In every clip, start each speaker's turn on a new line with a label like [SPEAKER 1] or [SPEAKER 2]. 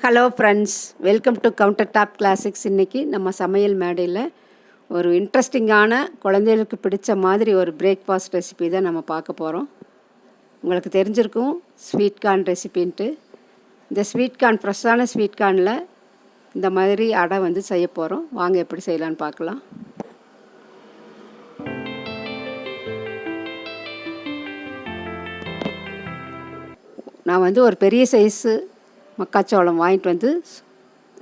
[SPEAKER 1] Hello friends welcome to counter top classics இன்றைக்கி நம்ம சமையல் மேடையில் ஒரு இன்ட்ரெஸ்டிங்கான குழந்தைகளுக்கு பிடிச்ச மாதிரி ஒரு பிரேக்ஃபாஸ்ட் ரெசிபி தான் நம்ம பார்க்க போகிறோம் உங்களுக்கு தெரிஞ்சிருக்கும் ஸ்வீட் கார்ன் ரெசிபின்ட்டு இந்த ஸ்வீட் கார்ன் ஃப்ரெஷ்ஷான ஸ்வீட் கார்னில் இந்த மாதிரி அடை வந்து செய்ய போகிறோம் வாங்க எப்படி செய்யலான்னு பார்க்கலாம். நான் வந்து ஒரு பெரிய சைஸு மக்காச்சோளம் வாங்கிட்டு வந்து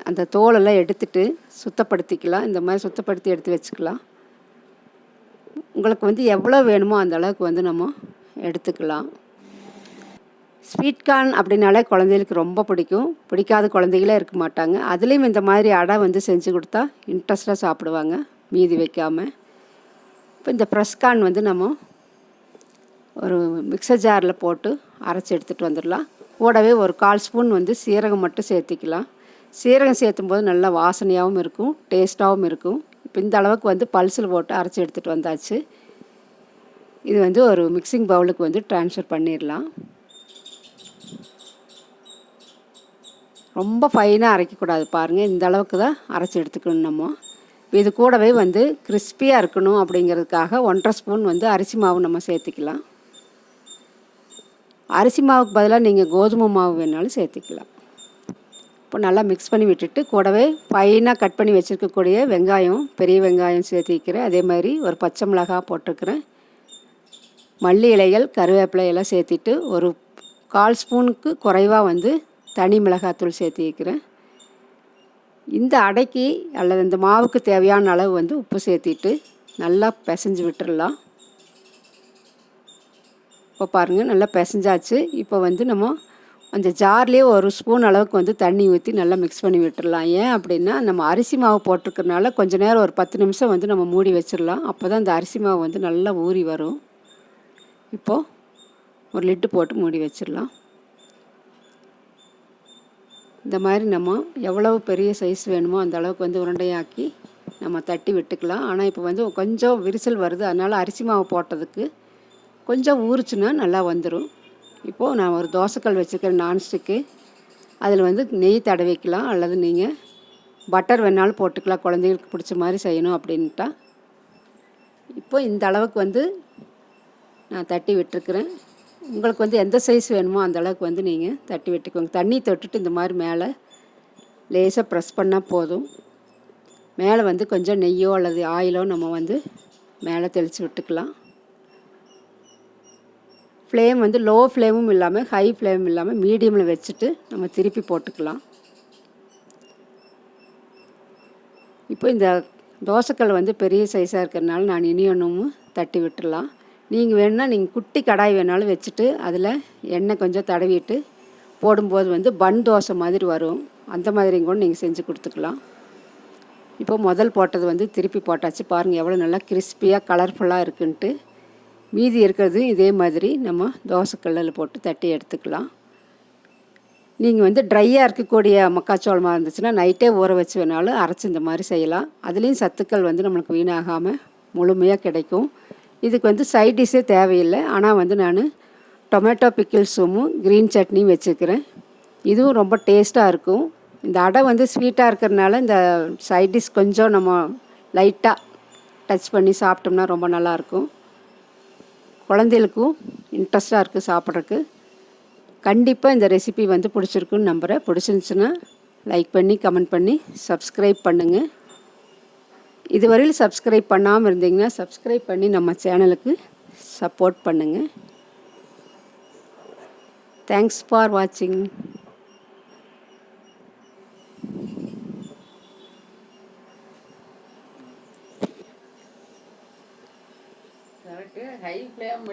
[SPEAKER 1] அந்த தோலெல்லாம் எடுத்துட்டு சுத்தப்படுத்திக்கலாம். இந்த மாதிரி சுத்தப்படுத்தி எடுத்து வச்சுக்கலாம். உங்களுக்கு வந்து எவ்வளோ வேணுமோ அந்த அளவுக்கு வந்து நம்ம எடுத்துக்கலாம். ஸ்வீட் கார்ன் அப்படின்னாலே குழந்தைகளுக்கு ரொம்ப பிடிக்கும். பிடிக்காத குழந்தைகளே இருக்க மாட்டாங்க. அதுலேயும் இந்த மாதிரி அடை வந்து செஞ்சு கொடுத்தா இன்ட்ரெஸ்ட்டாக சாப்பிடுவாங்க மீதி வைக்காமல் இப்போ இந்த ப்ரெஸ் கார்ன் வந்து நம்ம ஒரு மிக்சர் ஜாரில் போட்டு அரைச்சி எடுத்துகிட்டு வந்துடலாம். கூடவே ஒரு கால் ஸ்பூன் வந்து சீரகம் மட்டும் சேர்த்திக்கலாம். சீரகம் சேர்த்தும் போது நல்லா வாசனையாகவும் இருக்கும் டேஸ்ட்டாகவும் இருக்கும். இப்போ இந்த அளவுக்கு வந்து பல்சில் போட்டு அரைச்சி எடுத்துகிட்டு வந்தாச்சு. இது வந்து ஒரு மிக்சிங் பவுலுக்கு வந்து ட்ரான்ஸ்ஃபர் பண்ணிடலாம். ரொம்ப ஃபைனாக அரைக்கக்கூடாது பாருங்கள் இந்த அளவுக்கு தான் அரைச்சி எடுத்துக்கணும் நம்ம. இது கூடவே வந்து கிறிஸ்பியாக இருக்கணும் அப்படிங்கிறதுக்காக ஒன்றரை ஸ்பூன் வந்து அரிசி மாவு நம்ம சேர்த்துக்கலாம். அரிசி மாவுக்கு பதிலாக நீங்கள் கோதுமை மாவு வேணாலும் சேர்த்துக்கலாம். இப்போ நல்லா மிக்ஸ் பண்ணி விட்டுட்டு கூடவே ஃபைனாக கட் பண்ணி வச்சுருக்கக்கூடிய வெங்காயம் பெரிய வெங்காயம் சேர்த்திக்கிறேன் அதே மாதிரி ஒரு பச்சை மிளகா போட்டிருக்கிறேன். மல்லி இலைகள் கருவேப்பிலை எல்லாம் சேர்த்திட்டு ஒரு கால் ஸ்பூனுக்கு குறைவாக வந்து தனி மிளகாத்தூள் சேர்த்து வைக்கிறேன். இந்த அடைக்கு அல்லது இந்த மாவுக்கு தேவையான அளவு வந்து உப்பு சேர்த்திட்டு நல்லா பிசைஞ்சு விட்டுடலாம் இப்போ பாருங்கள் நல்லா பிசைஞ்சாச்சு. இப்போ வந்து நம்ம அந்த ஜார்லேயே ஒரு ஸ்பூன் அளவுக்கு வந்து தண்ணி ஊற்றி நல்லா மிக்ஸ் பண்ணி விட்டுடலாம் ஏன் அப்படின்னா நம்ம அரிசி மாவு போட்டிருக்கறனால கொஞ்ச நேரம் ஒரு பத்து நிமிஷம் வந்து நம்ம மூடி வச்சிடலாம் அப்போ தான் அந்த அரிசி மாவு வந்து நல்லா ஊறி வரும். இப்போது ஒரு லிட்டு போட்டு மூடி வச்சிடலாம் இந்த மாதிரி நம்ம எவ்வளவு பெரிய சைஸ் வேணுமோ அந்த அளவுக்கு வந்து உருண்டையாக்கி நம்ம தட்டி விட்டுக்கலாம். ஆனால் இப்போ வந்து கொஞ்சம் விரிசல் வருது. அதனால் அரிசி மாவு போட்டதுக்கு கொஞ்சம் ஊறுச்சுன்னா நல்லா வந்துடும் இப்போது நான் ஒரு தோசைக்கல் வச்சுருக்கேன் நான்ஸ்டிக்கு அதில் வந்து நெய் தடவிக்கலாம் அல்லது நீங்கள் பட்டர் வேணாலும் போட்டுக்கலாம் குழந்தைகளுக்கு பிடிச்ச மாதிரி செய்யணும் அப்படின்ட்டா இப்போ இந்த அளவுக்கு வந்து நான் தட்டி விட்டுருக்குறேன். உங்களுக்கு வந்து எந்த சைஸ் வேணுமோ அந்த அளவுக்கு வந்து நீங்கள் தட்டி விட்டுக்கோங்க. தண்ணி தொட்டுட்டு இந்த மாதிரி மேலே லேசாக ப்ரெஸ் பண்ணால் போதும். மேலே வந்து கொஞ்சம் நெய்யோ அல்லது ஆயிலோ நம்ம வந்து மேலே தெளித்து விட்டுக்கலாம். ஃப்ளேம் வந்து லோ ஃப்ளேமும் இல்லாமல் ஹை ஃப்ளேம் இல்லாமல் மீடியமில் வச்சுட்டு நம்ம திருப்பி போட்டுக்கலாம். இப்போ இந்த தோசைக்கல் வந்து பெரிய சைஸாக இருக்கிறதுனால நான் இனி ஒன்றும் தட்டி விட்டுடலாம் நீங்கள் வேணும்னா நீங்கள் குட்டி கடாய் வேணாலும் வச்சுட்டு அதில் எண்ணெய் கொஞ்சம் தடவிட்டு போடும்போது வந்து பன் தோசை மாதிரி வரும். அந்த மாதிரி கூட நீங்கள் செஞ்சு கொடுத்துக்கலாம். இப்போ முதல் போட்டது வந்து திருப்பி போட்டாச்சு. பாருங்கள் எவ்வளோ நல்லா கிறிஸ்பியாக கலர்ஃபுல்லாக இருக்குன்ட்டு. மீதி இருக்கிறது இதே மாதிரி நம்ம தோசைக்கல்லில் போட்டு தட்டி எடுத்துக்கலாம். நீங்கள் வந்து ட்ரையாக இருக்கக்கூடிய மக்காச்சோளமாக இருந்துச்சுன்னா நைட்டே ஊற வச்சு வேணாலும் அரைச்சி இந்த மாதிரி செய்யலாம். அதுலேயும் சத்துக்கள் வந்து நம்மளுக்கு வீணாகாமல் முழுமையாக கிடைக்கும். இதுக்கு வந்து சைட் டிஷ்ஷே தேவையில்லை. ஆனால் வந்து நான் டொமேட்டோ பிக்கிள்ஸும் க்ரீன் சட்னியும் வச்சுருக்கிறேன் இதுவும் ரொம்ப டேஸ்ட்டாக இருக்கும். இந்த அடை வந்து ஸ்வீட்டாக இருக்கிறதுனால இந்த சைட் டிஷ் கொஞ்சம் நம்ம லைட்டாக டச் பண்ணி சாப்பிட்டோம்னா ரொம்ப நல்லாயிருக்கும் குழந்தைகளுக்கும் இன்ட்ரெஸ்ட்டாக இருக்குது சாப்பிட்றக்கு கண்டிப்பாக இந்த ரெசிபி வந்து பிடிச்சிருக்குன்னு நம்புகிறேன் பிடிச்சிருந்துச்சுன்னா லைக் பண்ணி கமெண்ட் பண்ணி சப்ஸ்கிரைப் பண்ணுங்கள் இதுவரையில் சப்ஸ்கிரைப் பண்ணாமல் இருந்தீங்கன்னா சப்ஸ்கிரைப் பண்ணி நம்ம சேனலுக்கு சப்போர்ட் பண்ணுங்கள் தேங்க்ஸ் ஃபார் வாட்சிங்
[SPEAKER 2] ஹை ஃப்ளேம்